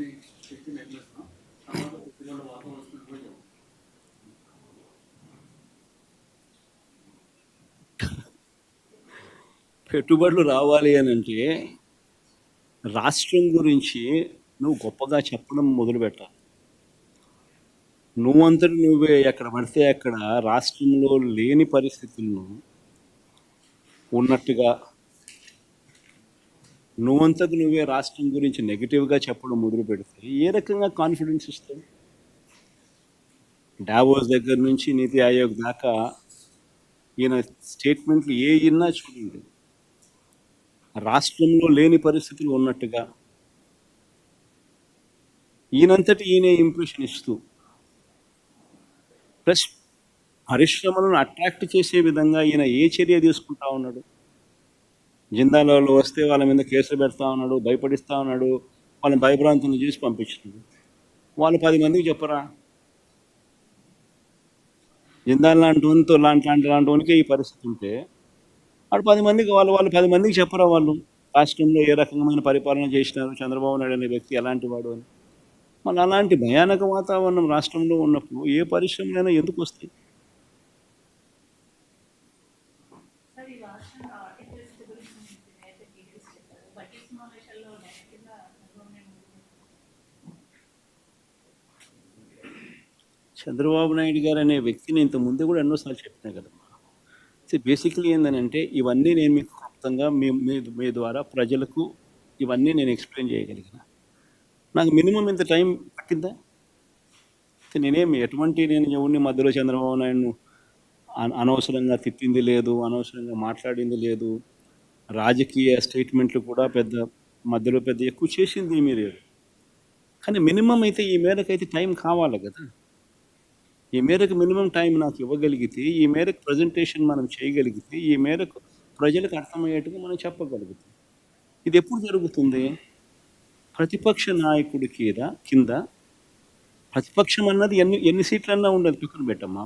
మంది శక్తిని తర్వాత వాతావరణం పెట్టుబడులు రావాలి అని అంటే రాష్ట్రం గురించి నువ్వు గొప్పగా చెప్పడం మొదలుపెట్టాలి. నువ్వంతటి నువ్వే ఎక్కడ పడితే అక్కడ రాష్ట్రంలో లేని పరిస్థితులను ఉన్నట్టుగా నువ్వంతకు నువ్వే రాష్ట్రం గురించి నెగిటివ్గా చెప్పడం మొదలు పెడితే ఏ రకంగా కాన్ఫిడెన్స్ ఇస్తావు? డావోస్ దగ్గర నుంచి నీతి ఆయోగ్ దాకా ఈయన స్టేట్మెంట్లు ఏ ఇన్నా చూడండి. రాష్ట్రంలో లేని పరిస్థితులు ఉన్నట్టుగా. ఈయనంతటి ఈయనే ఇంప్రెషన్ ఇస్తూ. ప్లస్ పరిశ్రమలను అట్రాక్ట్ చేసే విధంగా ఈయన ఏ చర్య తీసుకుంటా ఉన్నాడు? జిందాలలో వస్తే వాళ్ళ మీద కేసులు పెడతా ఉన్నాడు భయపడిస్తా ఉన్నాడు వాళ్ళని భయభ్రాంతులు చేసి పంపించినాడు. వాళ్ళు పది మందికి చెప్పరా? జిందాల్ లాంటి వంతో లాంటి లాంటి లాంటి వానికి ఈ పరిస్థితి ఉంటే వాడు పది మందికి వాళ్ళు వాళ్ళు పది మందికి చెప్పరా వాళ్ళు? రాష్ట్రంలో ఏ రకమైన పరిపాలన చేసినారు చంద్రబాబు నాయుడు అనే వ్యక్తి ఎలాంటి వాడు అని. మళ్ళీ అలాంటి భయానక వాతావరణం రాష్ట్రంలో ఉన్నప్పుడు ఏ పరిశ్రమలైనా ఎందుకు వస్తాయి సార్ ఈ రాష్ట్రంలో ఆర్టికల్స్ గురించి మీకు నేనైతే డీటెయిల్స్ చెప్పారు బడ్జెట్ సమావేశాల్లో డైరెక్ట్గా చంద్రబాబు నాయుడు చంద్రబాబు నాయుడు గారు అనే వ్యక్తిని ఇంత ముందు కూడా ఎన్నోసార్లు చెప్పినా కదమ్మా. సో బేసిక్లీ ఏంటంటే ఇవన్నీ నేను మీకు క్లుప్తంగా మీ మీ మీ ద్వారా ప్రజలకు ఇవన్నీ నేను ఎక్స్ప్లెయిన్ చేయగలిగిన. నాకు మినిమం ఇంత టైం పట్టిందా అయితే నేనేమి ఎటువంటి నేను ఎవరిని మధ్యలో చంద్రబాబు నాయుడును అనవసరంగా తిట్టింది లేదు అనవసరంగా మాట్లాడింది లేదు. రాజకీయ స్టేట్మెంట్లు కూడా పెద్ద మధ్యలో పెద్ద ఎక్కువ చేసింది ఏమీ లేదు. కానీ మినిమం అయితే ఈ మేరకు అయితే టైం కావాలి కదా. ఈ మేరకు మినిమం టైం నాకు ఇవ్వగలిగితే ఈ మేరకు ప్రజెంటేషన్ మనం చేయగలిగితే ఈ మేరకు ప్రజలకు అర్థమయ్యేట్టుగా మనం చెప్పగలుగుతాం. ఇది ఎప్పుడు జరుగుతుంది? ప్రతిపక్ష నాయకుడి కింద కింద ప్రతిపక్షం అన్నది ఎన్ని ఎన్ని సీట్లన్నా ఉండదు పక్కన పెట్టమ్మా.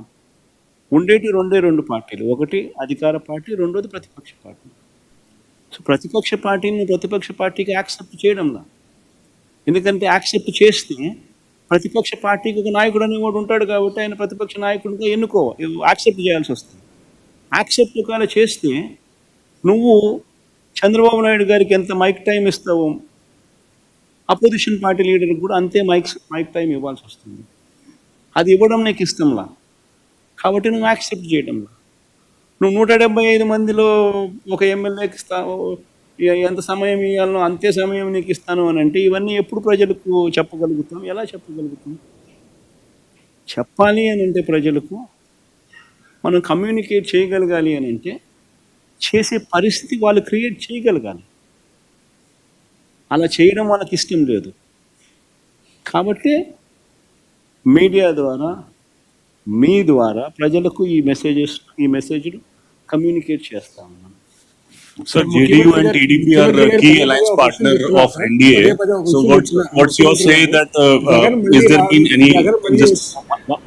ఉండేటి రెండే రెండు పార్టీలు. ఒకటి అధికార పార్టీ రెండోది ప్రతిపక్ష పార్టీ. సో ప్రతిపక్ష పార్టీని ప్రతిపక్ష పార్టీకి యాక్సెప్ట్ చేయడంలా. ఎందుకంటే యాక్సెప్ట్ చేస్తే ప్రతిపక్ష పార్టీకి ఒక నాయకుడు అనేవాడు ఉంటాడు కాబట్టి ఆయన ప్రతిపక్ష నాయకుడిగా ఎన్నుకో యాక్సెప్ట్ చేయాల్సి వస్తుంది. యాక్సెప్ట్ ఒకవేళ చేస్తే నువ్వు చంద్రబాబు నాయుడు గారికి ఎంత మైక్ టైం ఇస్తావో అపోజిషన్ పార్టీ లీడర్కి కూడా అంతే మైక్ మైక్ టైం ఇవ్వాల్సి వస్తుంది. అది ఇవ్వడం నీకు ఇష్టంలా? కాబట్టి నువ్వు యాక్సెప్ట్ చేయడంలా? నువ్వు నూట డెబ్బై ఐదు మందిలో ఒక ఎమ్మెల్యేకి ఇస్తావు ఎంత సమయం ఇవ్వాలనో అంతే సమయం నీకు ఇస్తాను అని అంటే ఇవన్నీ ఎప్పుడు ప్రజలకు చెప్పగలుగుతాం? ఎలా చెప్పగలుగుతాం? చెప్పాలి అని అంటే ప్రజలకు మనం కమ్యూనికేట్ చేయగలగాలి అని అంటే చేసే పరిస్థితి వాళ్ళు క్రియేట్ చేయగలగాలి. అలా చేయడం వాళ్ళకి ఇష్టం లేదు. కాబట్టి మీడియా ద్వారా మీ ద్వారా ప్రజలకు ఈ మెసేజెస్ ఈ మెసేజ్లు కమ్యూనికేట్ చేస్తాం మనం Sir, JDU and TDP are uh, key alliance partner of NDA. So what's, what's your say that, uh, uh, is there been any, just,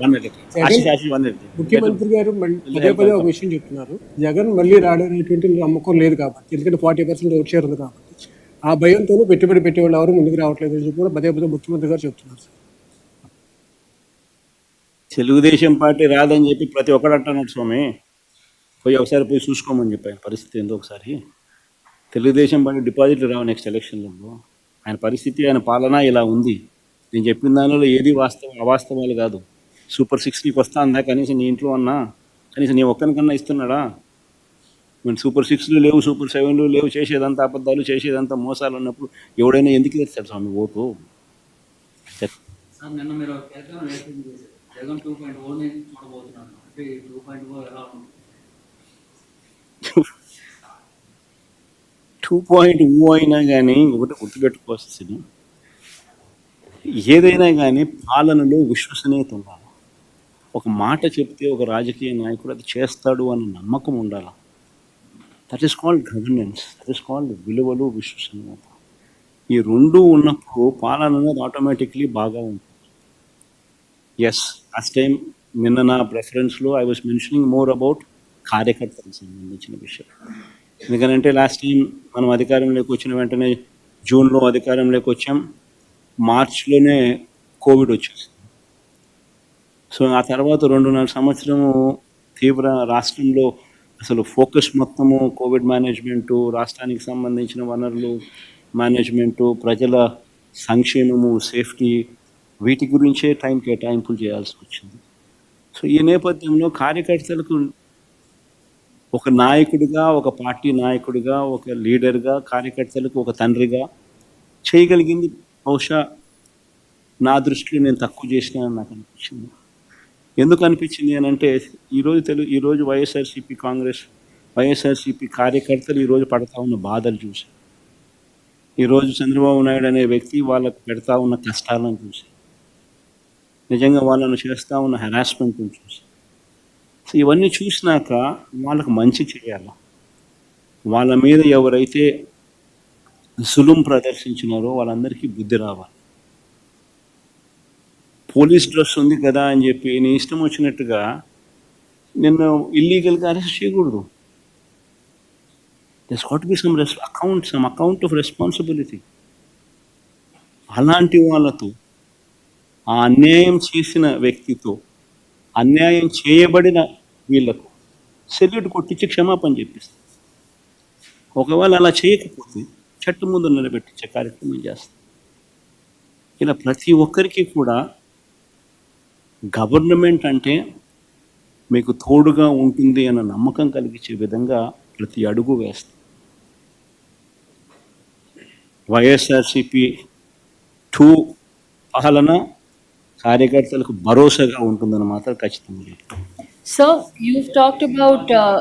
one Ashish ఆశీష్ వన్ ముఖ్యమంత్రి గారు పదే పదే ఒక విషయం చెప్తున్నారు. జగన్ మళ్ళీ రాడనేటువంటి నమ్మకం లేదు కాబట్టి ఎందుకంటే ఫార్టీ పర్సెంట్ ఓట్ షేర్ ఉంది కాబట్టి ఆ భయంతోనే పెట్టుబడి పెట్టేవాళ్ళు ఎవరు ముందుకు రావట్లేదు అని చెప్పి కూడా పదే పదే ముఖ్యమంత్రి గారు చెప్తున్నారు సార్ తెలుగుదేశం పార్టీ రాదని చెప్పి ప్రతి ఒక్కడు అంటున్నాడు స్వామి. పోయి ఒకసారి పోయి చూసుకోమని చెప్పాను. పరిస్థితి ఏందో ఒకసారి. తెలుగుదేశం పార్టీ డిపాజిట్లు రావు నెక్స్ట్ ఎలక్షన్లలో ఆయన పరిస్థితి ఆయన పాలన ఇలా ఉంది. నేను చెప్పిన దానిలో ఏది వాస్తవం అవాస్తవాలు కాదు. సూపర్ సిక్స్ నీకు వస్తా అందా కనీసం నీ ఇంట్లో అన్నా కనీసం నీ ఒక్కరికన్నా ఇస్తున్నాడా? మన సూపర్ సిక్స్లు లేవు సూపర్ సెవెన్లు లేవు చేసేదంతా అబద్ధాలు చేసేదంతా మోసాలు ఉన్నప్పుడు ఎవడైనా ఎందుకు వేస్తాడు స్వామి ఓటు? నిన్న మీరు జగన్ టూ పాయింట్ ఓని చూడబోతున్నాను. అంటే టూ పాయింట్ ఓ ఎలా ఉంటుంది? టూ పాయింట్ ఓ అయినా కానీ ఒకటి గుర్తుపెట్టుకోవాల్సింది. ఏదైనా కానీ పాలనలో విశ్వసనీయత ఉండాలి. ఒక మాట చెప్తే ఒక రాజకీయ నాయకుడు అది చేస్తాడు అన్న నమ్మకం ఉండాలి. That is called governance that is called విలువలు విశ్వసనీయత. ఈ రెండు ఉన్నప్పుడు పాలన అనేది ఆటోమేటిక్లీ బాగా ఉంటుంది. ఎస్ లాస్ట్ టైం నిన్న నా ప్రెఫరెన్స్లో I was mentioning more about కార్యకర్తలకు సంబంధించిన విషయం. ఎందుకంటే లాస్ట్ టైం మనం అధికారంలోకి వచ్చిన వెంటనే జూన్లో అధికారంలోకి వచ్చాం. మార్చిలోనే కోవిడ్ వచ్చేసింది. సో ఆ తర్వాత రెండున్నర సంవత్సరము తీవ్ర రాష్ట్రంలో అసలు ఫోకస్ మొత్తము కోవిడ్ మేనేజ్మెంటు రాష్ట్రానికి సంబంధించిన వనరులు మేనేజ్మెంటు ప్రజల సంక్షేమము సేఫ్టీ వీటి గురించే టైం కేటాయింపులు చేయాల్సి వచ్చింది. సో ఈ నేపథ్యంలో కార్యకర్తలకు ఒక నాయకుడిగా ఒక పార్టీ నాయకుడిగా ఒక లీడర్గా కార్యకర్తలకు ఒక తండ్రిగా చేయగలిగింది. బహుశా నా దృష్టిలో నేను తక్కువ చేసినానని నాకు అనిపించింది. ఎందుకు అనిపించింది అని అంటే ఈరోజు తెలు ఈరోజు వైఎస్ఆర్సీపీ కాంగ్రెస్ వైఎస్ఆర్సీపీ కార్యకర్తలు ఈరోజు పడతా ఉన్న బాధలు చూసి ఈరోజు చంద్రబాబు నాయుడు అనే వ్యక్తి వాళ్ళకు పెడతా ఉన్న కష్టాలను చూసి నిజంగా వాళ్ళను చేస్తూ ఉన్న హెరాస్మెంట్ను చూసి సో ఇవన్నీ చూసినాక వాళ్ళకు మంచి చేయాలి. వాళ్ళ మీద ఎవరైతే సులుం ప్రదర్శించినారో వాళ్ళందరికీ బుద్ధి రావాలి. పోలీస్ డ్రెస్ ఉంది కదా అని చెప్పి నీ ఇష్టం వచ్చినట్టుగా నిన్ను ఇల్లీగల్గా అరెస్ట్ చేయకూడదు. Thus got be some res account some account of responsibility అలాంటి వాళ్ళతో ఆ అన్యాయం చేసిన వ్యక్తితో అన్యాయం చేయబడిన వీళ్ళకు సెల్యూట్ కొట్టించి క్షమాపణ చెప్పిస్తాం. ఒకవేళ అలా చేయకపోతే చెట్టు ముందు నిలబెట్టించే కార్యక్రమం చేస్తాం. ఇలా ప్రతి ఒక్కరికి కూడా గవర్నమెంట్ అంటే మీకు తోడుగా ఉంటుంది అన్న నమ్మకం కలిగించే విధంగా ప్రతి అడుగు వేస్తాం. వైఎస్ఆర్సిపి టూ పాలన కార్యకర్తలకు భరోసాగా ఉంటుందని మాత్రం ఖచ్చితంగా so Sir, you've talked about uh,